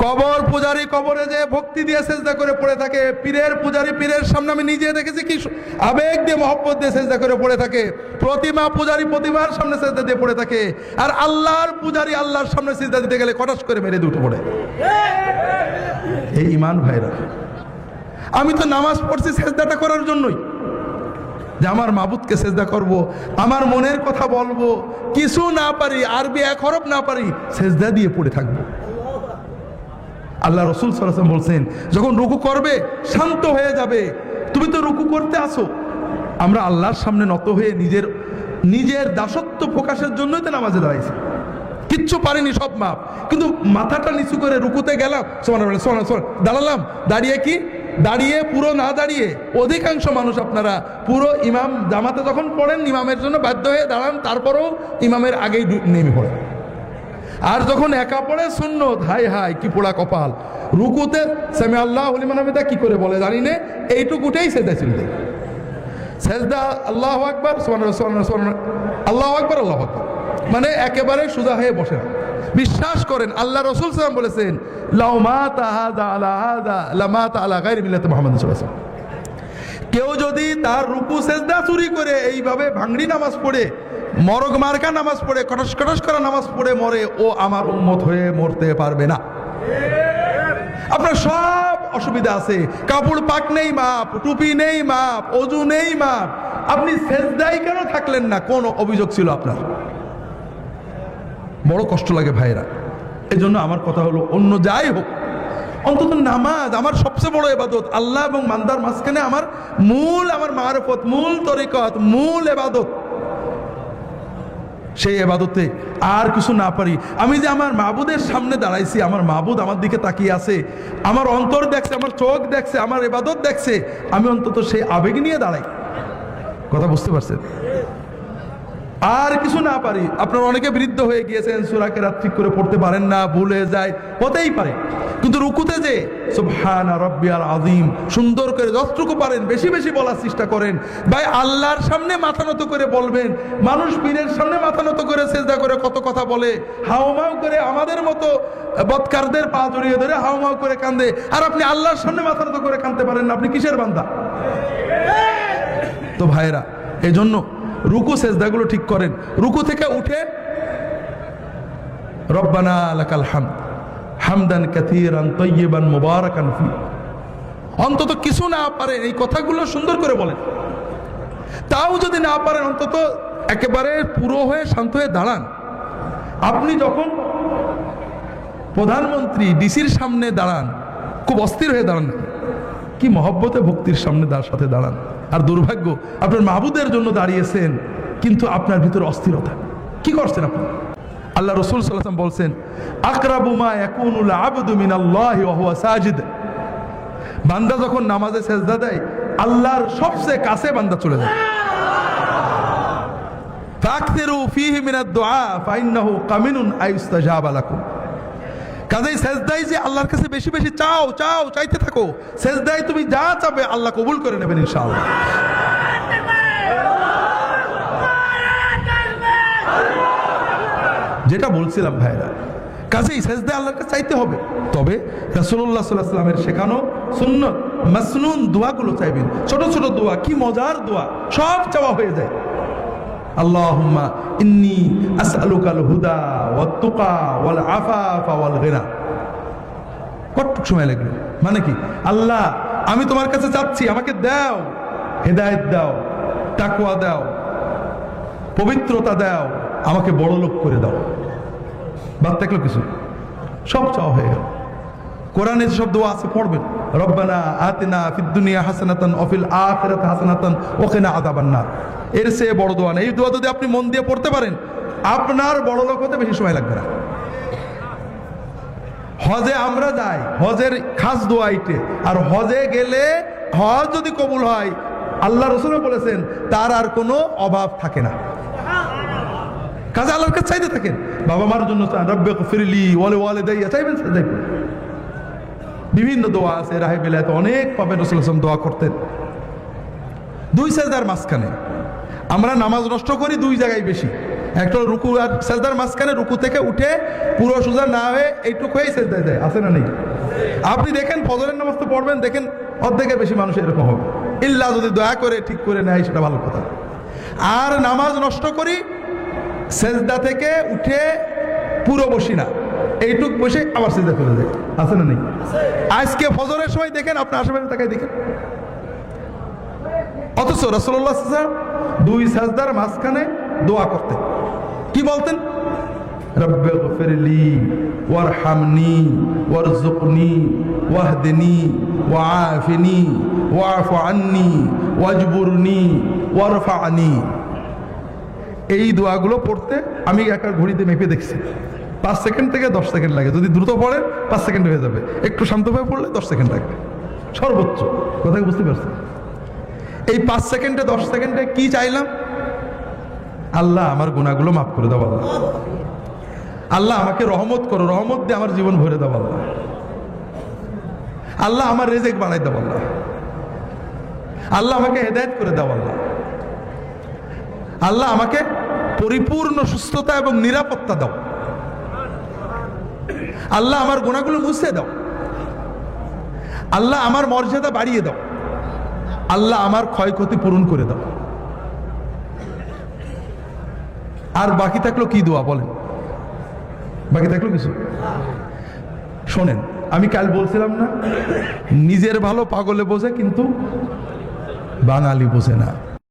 কবর পূজারি কবরে যে ভক্তি দিয়ে সেজদা করে পড়ে থাকে, পীরের পূজারি পীরের সামনে আমি নিজে দেখেছি কি আবেগ দিয়ে মহব্বত দিয়ে সেজদা করে পড়ে থাকে। প্রতিমা পূজারি প্রতিমার সামনে সেজদা দিয়ে পড়ে থাকে। আর আল্লাহর পূজারি আল্লাহর সামনে সেজদা দিতে গেলে কটাস করে মেরে দুটো পড়ে। এই ইমান ভাইরা, আমি তো নামাজ পড়ছি সেজদাটা করার জন্যই। যে আমার মাবুদকে সেজদা করব, আমার মনের কথা বলব, কিছু না পারি, আরবি এক হরফ না পারি, সেজদা দিয়ে পড়ে থাকব। আল্লাহ রসুল সাল্লাম বলছেন, যখন রুকু করবে, শান্ত হয়ে যাবে। তুমি তো রুকু করতে আসো। আমরা আল্লাহর সামনে নত হয়ে নিজের নিজের দাসত্ব প্রকাশের জন্যই তো নামাজে দাঁড়াইছি। কিচ্ছু পারিনি, সব মাপ। কিন্তু মাথাটা নিচু করে রুকুতে গেলাম দাঁড়ালাম। দাঁড়িয়ে কি? দাঁড়িয়ে, পুরো না দাঁড়িয়ে, অধিকাংশ মানুষ আপনারা, পুরো ইমাম জামাতে যখন পড়েন, ইমামের জন্য বাধ্য হয়ে দাঁড়ান, তারপরেও ইমামের আগেই নেমে পড়েন। আর যখন একা পড়ে শূন্য হাই হাই, কি পোড়া কপাল রুকুতে সেমে আল্লাহ হলিমানবিদা কি করে বলে জানি না এইটুকুটাই সেজদা ছিল সেজদা আল্লাহ আকবর আল্লাহ আকবর আল্লাহ আকবর মানে একেবারে সুজা হয়ে বসে না। বিশ্বাস করেন, আল্লাহ রসুল সালাম বলেছেন। কেউ যদি তার রুকু, সেজদা চুরি করে এইভাবে ভাঙড়ি নামাজ পড়ে মরগ মার্কা নামাজ পড়ে কটস কটস করা নামাজ পড়ে মরে, ও আমার উন্মত হয়ে মরতে পারবে না। আপনার সব অসুবিধা আছে। কাপড় পাক নেই মাপ, টুপি নেই মাপ, অজু নেই মাপ। আপনি সেজদাই কেন থাকলেন না? কোন অভিযোগ ছিল আপনার? বড় কষ্ট লাগে ভাইরা এই জন্য আমার কথা হলো, অন্য যাই হোক। অন্তত নামাজ আমার সবচেয়ে বড় এবাদত। আল্লাহ এবং মান্দার মাঝখানে আমার মূল, আমার মারফত, মূল তরিকত, মূল এবাদত। সেই এবাদতে আর কিছু না পারি। আমি যে আমার মাহবুদের সামনে দাঁড়াইছি, আমার মাহবুদ আমার দিকে তাকিয়ে আছে, আমার অন্তর দেখছে, আমার চোখ দেখছে, আমার এবাদত দেখছে, আমি অন্তত সেই আবেগ নিয়ে দাঁড়াই। কথা বুঝতে পারছেন? আর কিছু না পারি। আপনার অনেকে বৃদ্ধ হয়ে গিয়েছেন সুরাকে রাত ঠিক করে পড়তে পারেন না, ভুলে যায়, হতেই পারে। কিন্তু রুকুতে যে আযীম, সুন্দর করে যতটুকু পারেন, বেশি বেশি বলার চেষ্টা করেন। ভাই, আল্লাহর সামনে মাথা নত করে বলবেন, মানুষ পীরের সামনে মাথা নত করে সেজদা করে কত কথা বলে হাওমাও করে আমাদের মতো বৎকারদের পা জড়িয়ে ধরে হাওমাও করে কান্দে। আর আপনি আল্লাহর সামনে মাথা নত করে কাঁদতে পারেন না, আপনি কিসের বান্দা? তো ভাইরা এই জন্য রুকু সেজদাগুলো ঠিক করেন। রুকু থেকে উঠে, রব্বানা লাকাল হামদ, হামদান কাথীরান তয়্যিবান মুবারাকান ফি। অন্তত কিছু না পারেন এই কথাগুলো সুন্দর করে বলেন। তাও যদি না পারেন, অন্তত একেবারে পুরো হয়ে, শান্ত হয়ে দাঁড়ান। আপনি যখন প্রধানমন্ত্রী, ডিসির সামনে দাঁড়ান, খুব অস্থির হয়ে দাঁড়ান কি মহব্বতে, ভক্তির সামনে দাঁড় সাথে দাঁড়ান। আর দুর্ভাগ্য আপনার মাহবুদের জন্য দাঁড়িয়েছেন, কিন্তু আপনার ভিতরে অস্থিরতা। কি করছেন আপনি? আল্লাহ রসুল সাল্লাম বলছেন আকরাবুমা ইয়াকুনুল আবদু মিনাল্লাহি ওয়া সাজিদ। বান্দা যখন নামাজে সেজদা দেয়, আল্লাহর সবচেয়ে কাছে বান্দা চলে যায়। ফাকতিরু ফীহি মিনাদ দুআ ফাইন্নাহু কামিনুন আইস্তাজাবা লাকুম। কাজেই সেজদাই যে আল্লাহর কাছে বেশি বেশি চাও চাও, চাইতে থাকো, সেজদাই তুমি যা চাবে আল্লাহ কবুল করে নেবেন ইনশাআল্লাহ। যেটা বলছিলাম ভাইরা, কাজেই সেজদা আল্লাহর কাছে চাইতে হবে। তবে রাসূলুল্লাহ সাল্লাল্লাহু আলাইহি সাল্লামের শেখানো সুন্নত, মাসনুন দোয়াগুলো চাইবেন। ছোট ছোট দোয়া, কি মজার দোয়া, সব চাওয়া হয়ে যায়। আল্লাহুম্মা ইন্নী আসআলুকাল হুদা ওয়াত তুকা ওয়াল আফাফা ওয়াল গিনা। কতটুক সময় লাগল। মানে কি? আল্লাহ, আমি তোমার কাছে চাচ্ছি, আমাকে দাও, হেদায়েত দাও, তাকওয়া দাও, পবিত্রতা দাও, আমাকে বড় লোক করে দাও। বাদ থাকল কিছু? সব চাওয়া হয়ে গেল। কোরআনে যেসব দোয়া আছে, পড়বেন। রব্বানা আতিনা ফিদ দুনিয়া হাসানাতান অফিল আখিরাত হাসানাতান ওকিনা আযাবান নার। এর চেয়ে বড় দোয়া নেই। এই দোয়া যদি আপনি মন দিয়ে পড়তে পারেন, আপনার বড় লোক হতে বেশি সময় লাগবে না। হজে আমরা যাই, হজের খাস দোয়া এইটে। আর হজে গেলে হজ যদি কবুল হয়, আল্লাহ রসুল বলেছেন, তার আর কোনো অভাব থাকে না। কাজে আল্লাহর কাছে চাইতে থাকেন। বাবা মার জন্য রব্বে ফিরলি ওয়ালে ওয়ালে দেয়া চাইবেন। সে দেখবেন বিভিন্ন দোয়া আছে, রাহে বিলায় অনেক পাবেন রসুল আসলাম দোয়া করতেন। দুই সেজদার মাঝখানে আমরা নামাজ নষ্ট করি দুই জায়গায় বেশি। একটা রুকু আর সেজদার মাঝখানে রুকু থেকে উঠে পুরো সোজা না হয়ে এইটুকু হয়েই সেজদায় যায় আছে না নেই? আপনি দেখেন ফজরের নামাজ তো পড়বেন, দেখেন অর্ধেকের বেশি মানুষ এরকম হবে। ইল্লা যদি দয়া করে ঠিক করে নেয়, সেটা ভালো কথা। আর নামাজ নষ্ট করি, সেজদা থেকে উঠে পুরো বসি না। এইটুক বসে আবার সেজদা চলে যায় আছে না নেই? আজকে ফজরের সময় দেখেন আপনার আশেপাশে তাকাই দেখেন। অথচ রসল্লাহ দুই সাজদার মাঝখানে দোয়া করতেন। কি বলতেন? এই দোয়াগুলো পড়তে আমি একটা ঘড়িতে মেপে দেখছি। পাঁচ সেকেন্ড থেকে দশ সেকেন্ড লাগে। যদি দ্রুত পড়ে, পাঁচ সেকেন্ড হয়ে যাবে। একটু শান্তভাবে পড়লে দশ সেকেন্ড লাগবে। সর্বোচ্চ। কথা বুঝতে পারছেন? এই পাঁচ সেকেন্ডে, দশ সেকেন্ডে কি চাইলাম? আল্লাহ আমার গুণাগুলো মাফ করে দাও, আল্লাহ। আল্লাহ আমাকে রহমত করো, রহমত দিয়ে আমার জীবন ভরে দাও, আল্লাহ। আল্লাহ আমার রেজেক বাড়াই দাও, আল্লাহ। আল্লাহ আমাকে হেদায়ত করে দাও, আল্লাহ। আল্লাহ আমাকে পরিপূর্ণ সুস্থতা এবং নিরাপত্তা দাও। আল্লাহ আমার গুণাগুলো মুছে দাও। আল্লাহ আমার মর্যাদা বাড়িয়ে দাও। আল্লাহ আমার ক্ষয়ক্ষতি পূরণ করে দাও। আর বাকি থাকল কি দোয়া বলেন? বাকি থাকল কিছু? শোনেন, আমি কাল বলছিলাম না, নিজের ভালো পাগলে বোঝে কিন্তু বাঙালি বোঝে না।